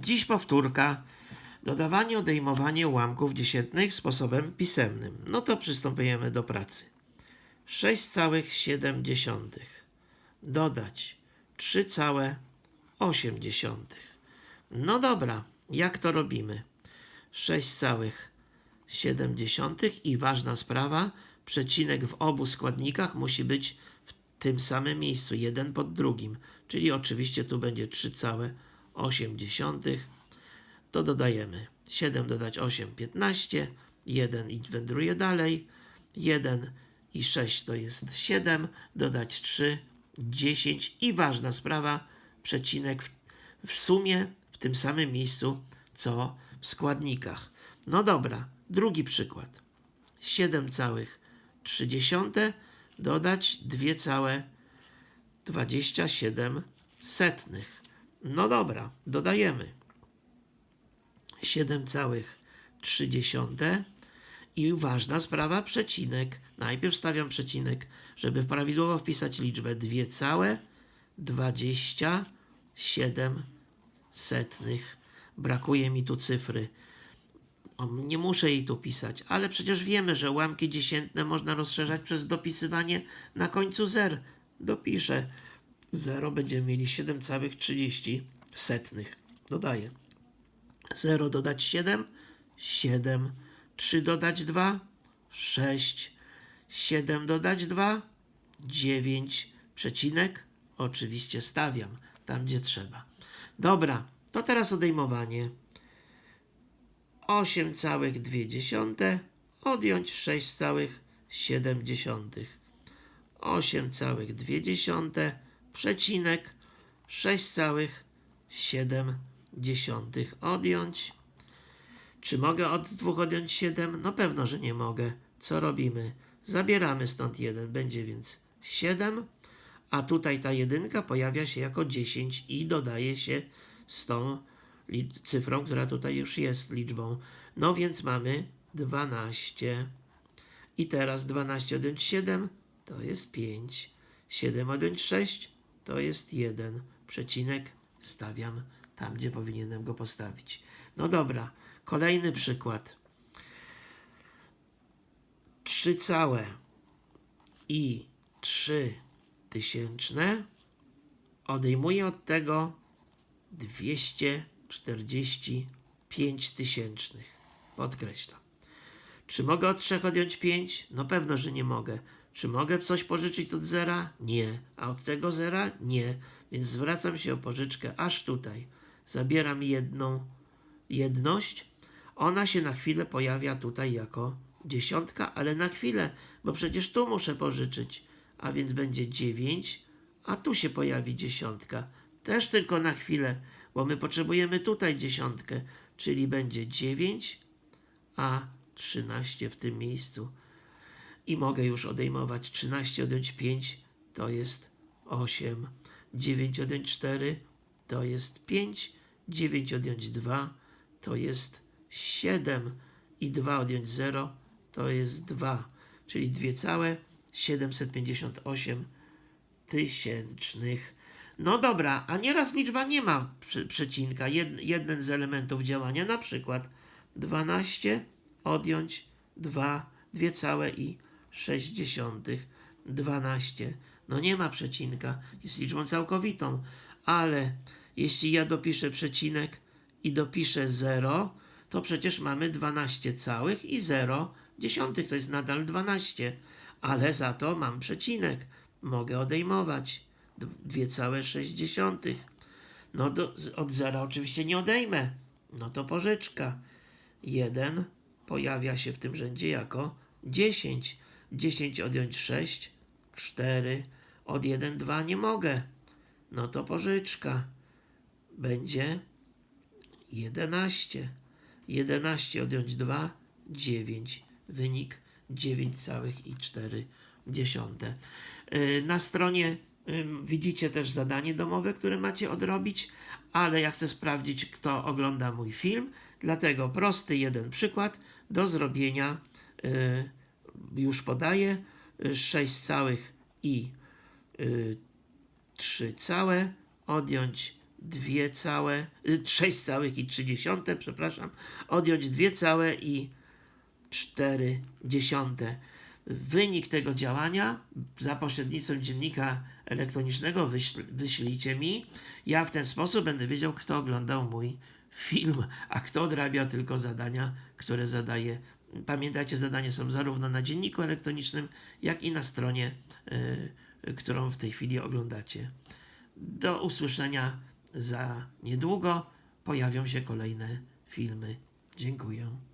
Dziś powtórka. Dodawanie, odejmowanie ułamków dziesiętnych sposobem pisemnym. No to przystępujemy do pracy. 6,7 dodać 3,8. No dobra, jak to robimy? 6,7 i ważna sprawa, przecinek w obu składnikach musi być w tym samym miejscu, jeden pod drugim, czyli oczywiście tu będzie 3,8. To dodajemy 7 dodać 8, 15, 1 i wędruje dalej, 1 i 6 to jest 7, dodać 3, 10 i ważna sprawa, przecinek w, w sumie w tym samym miejscu, co w składnikach. No dobra, drugi przykład. 7,3 dodać 2,27 setnych. No dobra, dodajemy 7,3 i ważna sprawa, przecinek. Najpierw stawiam przecinek, żeby prawidłowo wpisać liczbę 2,27 setnych. Brakuje mi tu cyfry. Nie muszę jej tu pisać, ale przecież wiemy, że ułamki dziesiętne można rozszerzać przez dopisywanie na końcu zer. Dopiszę 0, będziemy mieli 7,30 setnych. Dodaję. 0 dodać 7, 7. 3 dodać 2, 6. 7 dodać 2, 9. Przecinek oczywiście stawiam tam, gdzie trzeba. Dobra, to teraz odejmowanie. 8,2 odjąć 6,7. 8,2 przecinek 6,7 odjąć. Czy mogę od dwóch odjąć 7? No pewno, że nie mogę. Co robimy? Zabieramy stąd 1, będzie więc 7, a tutaj ta jedynka pojawia się jako 10 i dodaje się z tą cyfrą, która tutaj już jest liczbą. No więc mamy 12. I teraz 12 odjąć 7 to jest 5. 7 odjąć 6 to jest 1. Przecinek stawiam tam, gdzie powinienem go postawić. No dobra, kolejny przykład. 3 całe i 3 tysięczne odejmuję od tego 245 tysięcznych. Podkreślam. Czy mogę od 3 odjąć 5? No pewno, że nie mogę. Czy mogę coś pożyczyć od zera? Nie. A od tego zera? Nie. Więc zwracam się o pożyczkę aż tutaj. Zabieram jedną jedność. Ona się na chwilę pojawia tutaj jako dziesiątka, ale na chwilę, bo przecież tu muszę pożyczyć. A więc będzie 9, a tu się pojawi dziesiątka. Też tylko na chwilę, bo my potrzebujemy tutaj dziesiątkę, czyli będzie 9, a 13 w tym miejscu. I mogę już odejmować 13 odjąć 5 to jest 8. 9 odjąć 4 to jest 5. 9 odjąć 2 to jest 7. I 2 odjąć 0 to jest 2. Czyli 2,758 tysięcznych. No dobra, a nieraz liczba nie ma prze- przecinka. Jed, jeden z elementów działania, na przykład 12 odjąć 2, 2,6. 12. No nie ma przecinka, jest liczbą całkowitą, ale jeśli ja dopiszę przecinek i dopiszę 0, to przecież mamy 12 całych i 0 dziesiątych, to jest nadal 12, ale za to mam przecinek, mogę odejmować 2,6. No do, od zera oczywiście nie odejmę, no to pożyczka. 1 pojawia się w tym rzędzie jako 10. 10 odjąć 6, 4. Od 1, 2 nie mogę. No to pożyczka. Będzie 11. 11 odjąć 2, 9. Wynik 9,4. Yy, Na stronie widzicie też zadanie domowe, które macie odrobić, ale ja chcę sprawdzić, kto ogląda mój film. Dlatego prosty jeden przykład do zrobienia yy, już podaję. Yy, 6 całych i yy, 3 całe odjąć dwie całe, y, sześć całych i trzy dziesiąte, przepraszam, odjąć dwie całe i cztery dziesiąte. Wynik tego działania za pośrednictwem dziennika elektronicznego wyśl, wyślijcie mi. Ja w ten sposób będę wiedział, kto oglądał mój film, a kto odrabiał tylko zadania, które zadaję. Pamiętajcie, zadania są zarówno na dzienniku elektronicznym, jak i na stronie, y, którą w tej chwili oglądacie. Do usłyszenia za niedługo. Pojawią się kolejne filmy. Dziękuję.